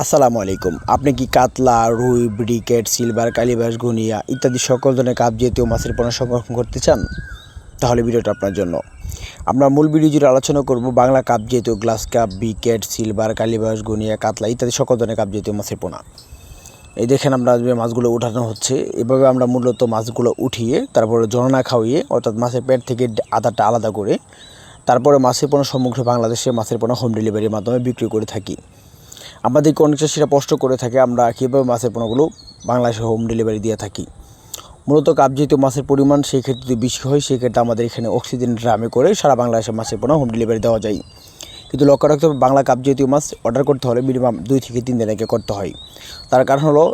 আসসালামু আলাইকুম। আপনি কি কাতলা, রুই, ব্রিকেট, সিলভার, কালিবাস গুনিয়া ইত্যাদি সকল ধরনের কাপ জাতীয় মাছের পণ্য সংরক্ষণ করতে চান? তাহলে ভিডিওটা আপনার জন্য। আমরা মূল ভিডিও জুড়ে আলোচনা করব বাংলা কাপ জাতীয় গ্লাস কাপ বিকেট সিলভার, কালিবাস গুনিয়া কাতলা ইত্যাদি সকল ধরনের কাপ জাতীয় মাছের পোনা। এই দেখেন আমরা মাছগুলো উঠানো হচ্ছে, এভাবে আমরা মূলত মাছগুলো উঠিয়ে, তারপরে জননা খাওয়িয়ে, অর্থাৎ মাছের পেট থেকে আদারটা আলাদা করে, তারপরে মাছের পোনা সমগ্র বাংলাদেশে মাছের পোনা হোম ডেলিভারির মাধ্যমে বিক্রি করে থাকি। আমাদেরকে অনেক চাষিরা প্রশ্ন করে থাকে। আমরা কীভাবে মাছের পোনাগুলো বাংলাদেশে হোম ডেলিভারি দিয়ে থাকি। মূলত কাপজাতীয় মাছের পরিমাণ সেই ক্ষেত্রে যদি বেশি হয়, সেক্ষেত্রে আমাদের এখানে অক্সিজেন ড্রামে করে সারা বাংলাদেশে মাছের পোনা হোম ডেলিভারি দেওয়া যায়। কিন্তু লক্ষ্য রাখতে হবে, বাংলা কাপজাতীয় মাছ অর্ডার করতে হলে মিনিমাম দুই থেকে তিন দিন আগে করতে হয়। তার কারণ হলো,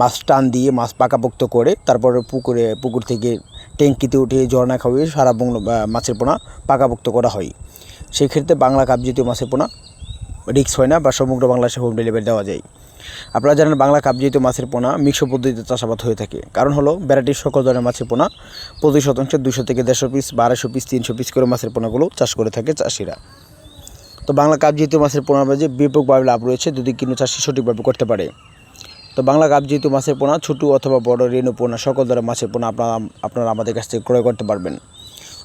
মাছ টান দিয়ে মাছ পাকাপোক্ত করে, তারপরে পুকুরে, পুকুর থেকে ট্যাঙ্কিতে উঠিয়ে ঝর্ণা খাওয়িয়ে সারা মাছের পোনা পাকাপোক্ত করা হয়। সেই ক্ষেত্রে বাংলা কাপজাতীয় মাছের পোনা রিক্স হয় না বা সমগ্র বাংলাদেশে হোম ডেলিভারি দেওয়া যায়। আপনারা জানেন বাংলা কাপজাতীয় মাছের পোনা মিক্স পদ্ধতিতে চাষাবাদ হয়ে থাকে। কারণ হলো, ভ্যারাইটির সকল ধরনের মাছের পোনা প্রতি শতাংশে দুশো থেকে দেড়শো পিস, বারোশো পিস, তিনশো পিস করে মাছের পোনাগুলো চাষ করে থাকে চাষিরা। তো বাংলা কাপজাতীয় মাছের পোনার মাঝে ব্যাপকভাবে লাভ রয়েছে, যদি কোনো চাষি সঠিকভাবে করতে পারে। তো বাংলা কাপজাতীয় মাছের পোনা, ছোটো অথবা বড় রেণু পোনা, সকল ধরনের মাছের পোনা আপনারা আপনারা আমাদের কাছ থেকে ক্রয় করতে পারবেন।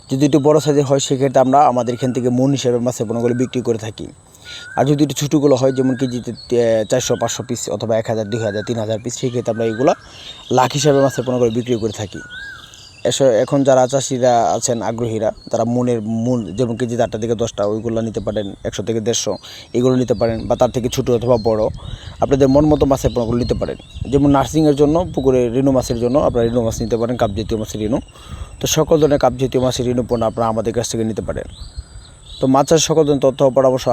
যদি একটু বড়ো সাইজের হয়, সেক্ষেত্রে আমরা আমাদের এখান থেকে মন হিসেবে মাছের পোনাগুলো বিক্রি করে থাকি। আর যদি একটু ছোটোগুলো হয়, যেমন কেজিতে চারশো, পাঁচশো পিস অথবা এক হাজার, দুই হাজার, তিন হাজার পিস সেক্ষেত্রে আমরা এইগুলো লাখ হিসাবে মাছের পোনাগুলো বিক্রি করে থাকি। এসে, এখন যারা চাষিরা আছেন, আগ্রহীরা, তারা মনের মন যেমন কেজিতে আটটা থেকে দশটা, ওইগুলো নিতে পারেন, একশো থেকে দেড়শো, এগুলো নিতে পারেন, বা তার থেকে ছোটো অথবা বড়, আপনাদের মন মতো মাছের পোনাগুলো নিতে পারেন। যেমন নার্সিংয়ের জন্য, পুকুরে রেণু মাছের জন্য, আপনারা রেণু মাছ নিতে পারেন কাপ জাতীয় মাছের রেণু। তো সকল ধরনের কাপ জাতীয় মাছের রেণু পণ্য আপনারা আমাদের কাছ থেকে নিতে পারেন। তো মাছ চাষ সকল তথ্য পরামর্শ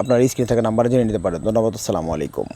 আপনার স্ক্রিনে থাকা নাম্বারে জেনে নিতে পারেন। ধন্যবাদ, আসসালামু আলাইকুম।